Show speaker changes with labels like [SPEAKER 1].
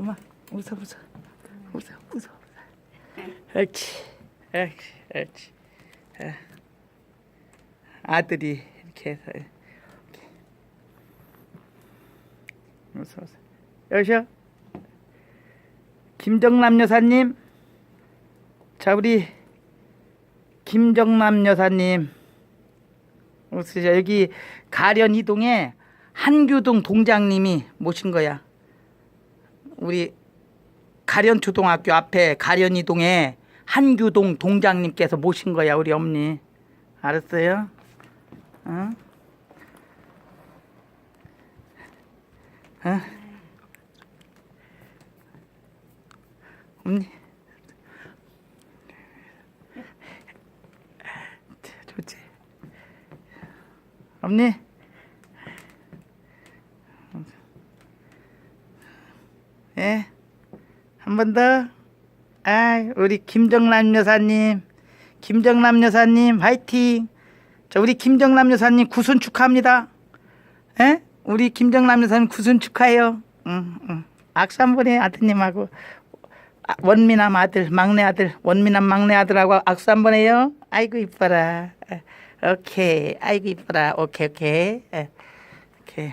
[SPEAKER 1] 웃어 웃어 웃어 웃어. 옳지 옳지 옳지. 예. 아들이 이렇게 해서 이렇게. 웃어 웃어. 여보세요? 김정남 여사님? 자 우리 김정남 여사님. 웃으셔 여기 가련 이동에 한규동 동장님이 모신 거야 우리 가련 초등학교 앞에 가련 이동에 한규동 동장님께서 모신 거야 우리 어머니 알았어요? 어? 어? 어머니 좋지 어머니 예. 한 번 더. 아, 우리 김정남 여사님, 김정남 여사님 화이팅. 자, 우리 김정남 여사님 구순 축하합니다. 예? 우리 김정남 여사님 구순 축하해요. 응, 응. 악수 한 번 해 아드님하고 아, 원미남 아들, 막내 아들, 원미남 막내 아들하고 악수 한 번 해요. 아이고 이뻐라. 아, 오케이, 아이고 이뻐라. 오케이, 오케이, 예. 오케이.